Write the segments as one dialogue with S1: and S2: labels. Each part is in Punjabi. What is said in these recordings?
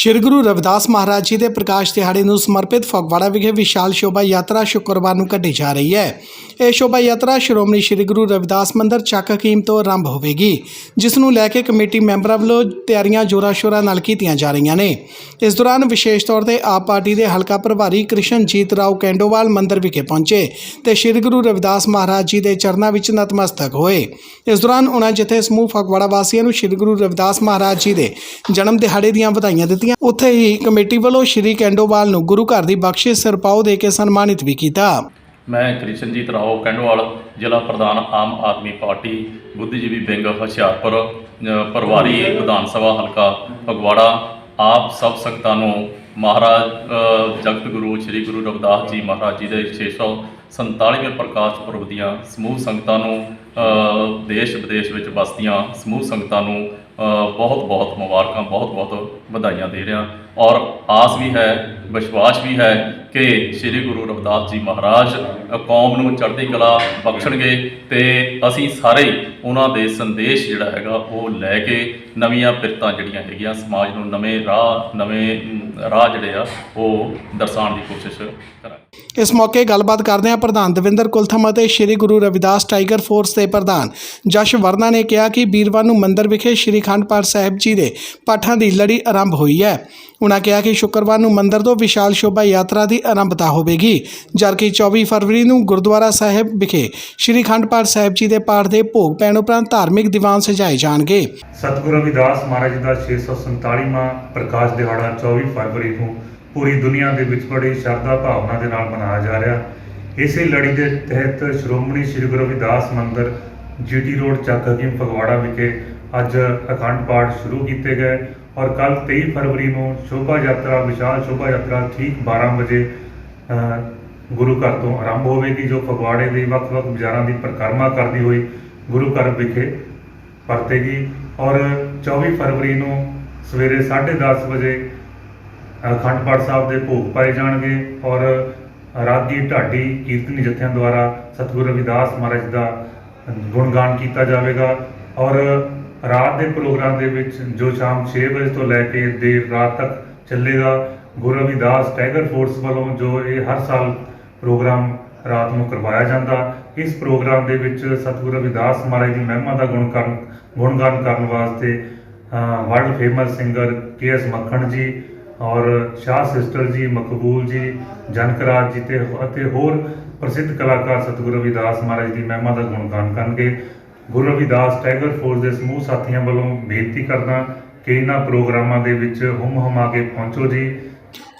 S1: ਸ਼੍ਰੀ ਗੁਰੂ ਰਵਿਦਾਸ ਮਹਾਰਾਜ ਜੀ ਦੇ ਪ੍ਰਕਾਸ਼ ਦਿਹਾੜੇ ਨੂੰ ਸਮਰਪਿਤ ਫਗਵਾੜਾ ਵਿਖੇ ਵਿਸ਼ਾਲ ਸ਼ੋਭਾ ਯਾਤਰਾ ਸ਼ੁੱਕਰਵਾਰ ਨੂੰ ਕੱਢੀ ਜਾ ਰਹੀ ਹੈ। ਇਹ ਸ਼ੋਭਾ ਯਾਤਰਾ ਸ਼੍ਰੋਮਣੀ ਸ਼੍ਰੀ ਗੁਰੂ ਰਵਿਦਾਸ ਮੰਦਿਰ ਚੱਕ ਹਕੀਮ ਤੋਂ ਆਰੰਭ ਹੋਵੇਗੀ, ਜਿਸ ਨੂੰ ਲੈ ਕੇ ਕਮੇਟੀ ਮੈਂਬਰਾਂ ਵੱਲੋਂ ਤਿਆਰੀਆਂ ਜੋਰਾਂ ਸ਼ੋਰਾਂ ਨਾਲ ਕੀਤੀਆਂ ਜਾ ਰਹੀਆਂ ਨੇ। ਇਸ ਦੌਰਾਨ ਵਿਸ਼ੇਸ਼ ਤੌਰ ਤੇ ਆਪ ਪਾਰਟੀ ਦੇ ਹਲਕਾ ਪ੍ਰਭਾਰੀ ਕ੍ਰਿਸ਼ਨਜੀਤ ਰਾਓ ਕੈਂਡੋਵਾਲ ਮੰਦਿਰ ਵਿਖੇ ਪਹੁੰਚੇ ਤੇ ਸ਼੍ਰੀ ਗੁਰੂ ਰਵਿਦਾਸ ਮਹਾਰਾਜ ਜੀ ਦੇ ਚਰਨਾਂ ਵਿੱਚ ਨਤਮਸਤਕ ਹੋਏ। ਇਸ ਦੌਰਾਨ ਉਹਨਾਂ ਜਿੱਥੇ ਸਮੂਹ ਫਗਵਾੜਾ ਵਾਸੀਆਂ ਨੂੰ ਸ਼੍ਰੀ ਗੁਰੂ ਰਵਿਦਾਸ ਮਹਾਰਾਜ ਜੀ ਦੇ ਜਨਮ ਦਿਹਾੜੇ ਦੀਆਂ ਵਧਾਈਆਂ ਦਿੱਤੀਆਂ ਉੱਥੇ ਹੀ ਕਮੇਟੀ ਵੱਲੋਂ ਸ਼੍ਰੀ ਕੈਂਡੋਵਾਲ ਨੂੰ ਗੁਰੂ ਘਰ ਦੀ ਬਖਸ਼ਿਸ਼ ਸਰਪਾਓ ਦੇ ਕੇ ਸਨਮਾਨਿਤ ਵੀ ਕੀਤਾ।
S2: ਮੈਂ ਕ੍ਰਿਸ਼ਨਜੀਤ ਰਾਓ ਕੰਡੋਵਾਲ, ਜ਼ਿਲ੍ਹਾ ਪ੍ਰਧਾਨ ਆਮ ਆਦਮੀ ਪਾਰਟੀ, ਬੁੱਧੀਜੀਵੀ ਵਿੰਗ ਹੁਸ਼ਿਆਰਪੁਰ ਪਰਵਾਰੀ ਵਿਧਾਨ ਸਭਾ ਹਲਕਾ ਫਗਵਾੜਾ। ਆਪ ਸਭ ਸੰਗਤਾਂ ਨੂੰ ਮਹਾਰਾਜ ਜਗਤ ਗੁਰੂ ਸ੍ਰੀ ਗੁਰੂ ਰਵਿਦਾਸ ਜੀ ਮਹਾਰਾਜ ਜੀ ਦੇ 647ਵੇਂ ਪ੍ਰਕਾਸ਼ ਪੁਰਬ ਦੀਆਂ ਸਮੂਹ ਸੰਗਤਾਂ ਨੂੰ ਦੇਸ਼ ਵਿਦੇਸ਼ ਵਿੱਚ ਵਸਦੀਆਂ ਸਮੂਹ ਸੰਗਤਾਂ ਨੂੰ ਬਹੁਤ ਬਹੁਤ ਮੁਬਾਰਕਾਂ, ਬਹੁਤ ਬਹੁਤ ਵਧਾਈਆਂ ਦੇ ਰਿਹਾ। ਔਰ ਆਸ ਵੀ ਹੈ, ਵਿਸ਼ਵਾਸ ਵੀ ਹੈ ਕਿ ਸ੍ਰੀ ਗੁਰੂ ਰਵਿਦਾਸ ਜੀ ਮਹਾਰਾਜ ਕੌਮ ਨੂੰ ਚੜ੍ਹਦੀ ਕਲਾ ਬਖਸ਼ਣਗੇ ਤੇ ਅਸੀਂ ਸਾਰੇ ਹੀ ਉਹਨਾਂ ਦੇ ਸੰਦੇਸ਼ ਜਿਹੜਾ ਹੈਗਾ ਉਹ ਲੈ ਕੇ ਨਵੀਆਂ ਪਿਰਤਾਂ ਜਿਹੜੀਆਂ ਹੈਗੀਆਂ ਸਮਾਜ ਨੂੰ ਨਵੇਂ ਰਾਹ, ਨਵੇਂ ਰਾਹ ਜਿਹੜੇ ਆ ਉਹ ਦਰਸਾਉਣ ਦੀ ਕੋਸ਼ਿਸ਼ ਕਰਾਂਗੇ।
S1: ਇਸ ਮੌਕੇ ਗੱਲਬਾਤ ਕਰਦਿਆਂ ਪ੍ਰਧਾਨ ਦਵਿੰਦਰ ਕੁਲਥਮ ਅਤੇ ਸ਼੍ਰੀ ਗੁਰੂ ਰਵਿਦਾਸ ਟਾਈਗਰ ਫੋਰਸ ਦੇ ਪ੍ਰਧਾਨ ਜਸ਼ ਵਰਨਾ ਨੇ ਕਿਹਾ ਕਿ ਵੀਰਵਾਰ ਨੂੰ ਮੰਦਿਰ ਵਿਖੇ ਸ਼੍ਰੀ ਅਖੰਡ ਪਾਠ ਸਾਹਿਬ ਜੀ ਦੇ ਪਾਠਾਂ ਦੀ ਲੜੀ ਆਰੰਭ ਹੋਈ ਹੈ। ਉਨ੍ਹਾਂ ਕਿਹਾ ਕਿ ਸ਼ੁੱਕਰਵਾਰ ਨੂੰ ਮੰਦਿਰ ਤੋਂ ਵਿਸ਼ਾਲ ਸ਼ੋਭਾ ਯਾਤਰਾ ਦੀ ਆਰੰਭਤਾ ਹੋਵੇਗੀ ਜਦਕਿ 24 ਫਰਵਰੀ ਨੂੰ ਗੁਰਦੁਆਰਾ ਸਾਹਿਬ ਵਿਖੇ ਸ਼੍ਰੀ ਅਖੰਡ ਪਾਠ ਸਾਹਿਬ ਜੀ ਦੇ ਪਾਠ ਦੇ ਭੋਗ ਪੈਣ ਉਪਰੰਤ ਧਾਰਮਿਕ ਦੀਵਾਨ ਸਜਾਏ ਜਾਣਗੇ।
S3: ਸਤਿਗੁਰੂ ਰਵਿਦਾਸ ਮਹਾਰਾਜ ਦਾ 647ਵਾਂ ਪ੍ਰਕਾਸ਼ ਦਿਹਾੜਾ 24 ਫਰਵਰੀ ਨੂੰ ਪੂਰੀ ਦੁਨੀਆ ਦੇ ਵਿੱਚ ਬੜੀ ਸ਼ਰਧਾ ਭਾਵਨਾ ਦੇ ਨਾਲ ਮਨਾਇਆ ਜਾ ਰਿਹਾ। ਇਸੇ ਲੜੀ ਦੇ ਤਹਿਤ ਸ਼੍ਰੋਮਣੀ ਸ਼੍ਰੀ ਗੁਰੂ ਰਵਿਦਾਸ ਮੰਦਿਰ, ਜੀਟੀ ਰੋਡ, ਚੱਕ ਹਕੀਮ ਫਗਵਾੜਾ ਵਿਖੇ ਅੱਜ ਅਖੰਡ ਪਾਠ ਸ਼ੁਰੂ ਕੀਤੇ ਗਏ ਔਰ ਕੱਲ 23 ਫਰਵਰੀ ਨੂੰ ਸ਼ੋਭਾ ਯਾਤਰਾ, ਵਿਸ਼ਾਲ ਸ਼ੋਭਾ ਯਾਤਰਾ ਠੀਕ 12 ਵਜੇ ਗੁਰੂ ਘਰ ਤੋਂ ਆਰੰਭ ਹੋਵੇਗੀ, ਜੋ ਫਗਵਾੜੇ ਦੇ ਵੱਖ-ਵੱਖ ਬਾਜ਼ਾਰਾਂ ਦੀ ਪਰਿਕਰਮਾ ਕਰਦੀ ਹੋਈ ਗੁਰੂ ਘਰ ਵਿਖੇ ਪਰਤੇਗੀ ਔਰ 24 ਫਰਵਰੀ ਨੂੰ ਸਵੇਰੇ 10:30 ਵਜੇ ਅਖੰਡ ਪਾਠ ਸਾਹਿਬ ਦੇ ਭੋਗ ਪਾਏ ਜਾਣਗੇ ਔਰ ਰਾਗੀ ਢਾਡੀ ਕੀਰਤਨੀ ਜਥਿਆਂ ਦੁਆਰਾ ਸਤਿਗੁਰੂ ਰਵਿਦਾਸ ਮਹਾਰਾਜ ਦਾ ਗੁਣਗਾਨ ਕੀਤਾ ਜਾਵੇਗਾ ਔਰ ਰਾਤ ਦੇ ਪ੍ਰੋਗਰਾਮ ਦੇ ਵਿੱਚ ਜੋ ਸ਼ਾਮ 6 ਵਜੇ ਤੋਂ ਲੈ ਕੇ ਦੇਰ ਰਾਤ ਤੱਕ ਚੱਲੇਗਾ, ਗੁਰੂ ਰਵਿਦਾਸ ਟਾਈਗਰ ਫੋਰਸ ਵੱਲੋਂ ਜੋ ਇਹ ਹਰ ਸਾਲ ਪ੍ਰੋਗਰਾਮ ਰਾਤ ਨੂੰ ਕਰਵਾਇਆ ਜਾਂਦਾ, ਇਸ ਪ੍ਰੋਗਰਾਮ ਦੇ ਵਿੱਚ ਸਤਿਗੁਰੂ ਰਵਿਦਾਸ ਮਹਾਰਾਜ ਦੀ ਮਹਿਮਾ ਦਾ ਗੁਣ ਕਰਨ, ਗੁਣਗਾਨ ਕਰਨ ਵਾਸਤੇ world famous singer K S Makhan ji ਔਰ ਸ਼ਾਹ ਸਿਸਟਰ ਜੀ, ਮਕਬੂਲ ਜੀ, ਜਨਕਰਾਜ ਜੀ ਤੇ ਅਤੇ ਹੋਰ ਪ੍ਰਸਿੱਧ ਕਲਾਕਾਰ ਸਤਿਗੁਰੂ ਰਵਿਦਾਸ ਮਹਾਰਾਜ ਦੀ ਮਹਿਮਾ ਦਾ ਗੁਣਗਾਨ ਕਰਨਗੇ। ਗੁਰੂ ਰਵਿਦਾਸ ਟਾਈਗਰ ਫੋਰਸ ਦੇ ਸਮੂਹ ਸਾਥੀਆਂ ਵੱਲੋਂ ਬੇਨਤੀ ਕਰਦਾ ਕਿ ਇਹਨਾਂ ਪ੍ਰੋਗਰਾਮਾਂ ਦੇ ਵਿੱਚ ਹੁਮ ਹੁਮਾ ਕੇ ਪਹੁੰਚੋ ਜੀ।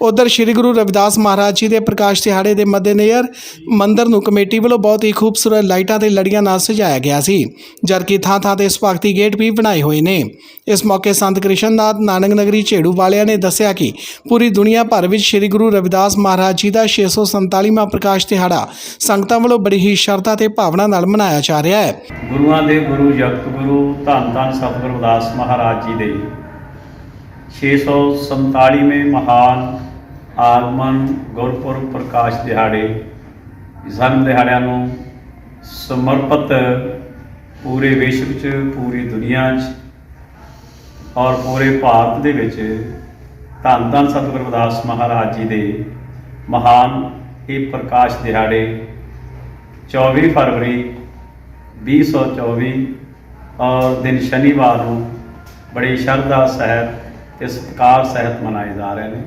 S1: ਉਧਰ ਸ਼੍ਰੀ ਗੁਰੂ ਰਵਿਦਾਸ ਮਹਾਰਾਜ ਜੀ ਦੇ ਪ੍ਰਕਾਸ਼ ਦਿਹਾੜੇ ਦੇ ਮੱਦੇਨਜ਼ਰ ਮੰਦਿਰ ਨੂੰ ਕਮੇਟੀ ਵੱਲੋਂ ਬਹੁਤ ਹੀ ਖੂਬਸੂਰਤ ਲਾਈਟਾਂ ਤੇ ਲੜੀਆਂ ਨਾਲ ਸਜਾਇਆ ਗਿਆ ਸੀ, ਜਦਕਿ ਥਾਂ-ਥਾਂ ਤੇ ਸਵਾਗਤੀ ਗੇਟ ਵੀ ਬਣਾਏ ਹੋਏ ਨੇ। ਇਸ ਮੌਕੇ ਸੰਤ ਕ੍ਰਿਸ਼ਨ ਨਾਥ ਨਾਨਕ ਨਗਰੀ ਝੇੜੂ ਵਾਲਿਆਂ ਨੇ ਦੱਸਿਆ ਕਿ ਪੂਰੀ ਦੁਨੀਆ ਭਰ ਵਿੱਚ ਸ਼੍ਰੀ ਗੁਰੂ ਰਵਿਦਾਸ ਮਹਾਰਾਜ ਜੀ ਦਾ 647ਵਾਂ ਪ੍ਰਕਾਸ਼ ਦਿਹਾੜਾ ਸੰਗਤਾਂ ਵੱਲੋਂ ਬੜੀ ਹੀ ਸ਼ਰਧਾ ਤੇ ਭਾਵਨਾ ਨਾਲ ਮਨਾਇਆ ਜਾ ਰਿਹਾ ਹੈ।
S4: ਗੁਰੂਆਂ ਦੇ ਗੁਰੂ, ਜਗਤ ਗੁਰੂ ਧੰਨ ਧੰਨ ਸਤਿਗੁਰੂ ਰਵਿਦਾਸ ਮਹਾਰਾਜ ਜੀ ਦੇ 647ਵੇਂ ਮਹਾਨ ਆਗਮਨ ਗੁਰਪੁਰਬ ਪ੍ਰਕਾਸ਼ ਦਿਹਾੜੇ। ਜਨਮ ਦਿਹਾੜਿਆਂ ਨੂੰ ਸਮਰਪਿਤ ਪੂਰੇ ਵਿਸ਼ਵ 'ਚ, ਪੂਰੀ ਦੁਨੀਆ 'ਚ ਔਰ ਪੂਰੇ ਭਾਰਤ ਦੇ ਵਿੱਚ ਧੰਨ ਧੰਨ ਸਤਿਗੁਰੂ ਰਵਿਦਾਸ ਮਹਾਰਾਜ ਜੀ ਦੇ ਮਹਾਨ ਇਹ ਪ੍ਰਕਾਸ਼ ਦਿਹਾੜੇ 24 ਫਰਵਰੀ 2024 ਔਰ ਦਿਨ ਸ਼ਨੀਵਾਰ ਨੂੰ ਬੜੀ ਸ਼ਰਧਾ ਸਹਿਤ ਤੇ ਸਤਿਕਾਰ ਸਹਿਤ ਮਨਾਏ ਜਾ ਰਹੇ ਨੇ।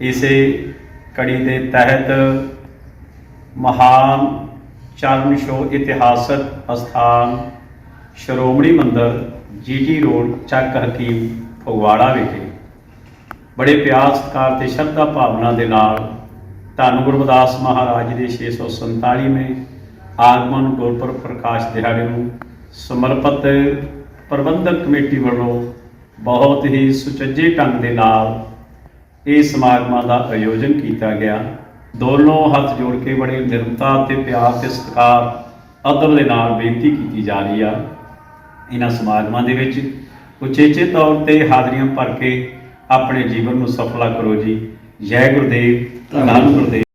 S4: ਇਸੇ ਕੜੀ ਦੇ ਤਹਿਤ ਮਹਾਨ ਚਰਨ ਸ਼ੋ ਇਤਿਹਾਸਕ ਅਸਥਾਨ ਸ਼੍ਰੋਮਣੀ ਮੰਦਿਰ ਜੀਟੀ ਰੋਡ, ਚੱਕ ਹਕੀਮ ਫਗਵਾੜਾ ਵਿਖੇ। ਬੜੇ ਪਿਆਰ, ਸਤਿਕਾਰ ਤੇ ਸ਼ਰਧਾ ਭਾਵਨਾ ਦੇ ਨਾਲ ਧੰਨ ਗੁਰਦਾਸ ਮਹਾਰਾਜ ਜੀ ਦੇ 647ਵੇਂ ਆਗਮਨ ਗੁਰਪੁਰਬ ਪ੍ਰਕਾਸ਼ ਦਿਹਾੜੇ ਨੂੰ ਸਮਰਪਿਤ ਪ੍ਰਬੰਧਕ ਕਮੇਟੀ ਵੱਲੋਂ ਬਹੁਤ ਹੀ ਸੁਚੱਜੇ ਢੰਗ ਦੇ ਨਾਲ ਇਹ ਸਮਾਗਮਾਂ ਦਾ ਆਯੋਜਨ ਕੀਤਾ ਗਿਆ। ਦੋਨੋਂ ਹੱਥ ਜੋੜ ਕੇ ਬੜੇ ਨਿਰਮਤਾ ਤੇ ਪਿਆਰ ਤੇ ਸਤਿਕਾਰ ਅਦਬ ਦੇ ਨਾਲ ਬੇਨਤੀ ਕੀਤੀ ਜਾ ਰਹੀ ਆ। ਇਹਨਾਂ ਸਮਾਗਮਾਂ ਦੇ ਵਿੱਚ ਉਚੇਚੇ ਤੌਰ ਤੇ ਹਾਜ਼ਰੀਆਂ ਭਰ ਕੇ ਆਪਣੇ ਜੀਵਨ ਨੂੰ ਸਫਲਾ ਕਰੋ ਜੀ। ਜੈ ਗੁਰਦੇਵ, ਧੰਨ ਗੁਰਦੇਵ।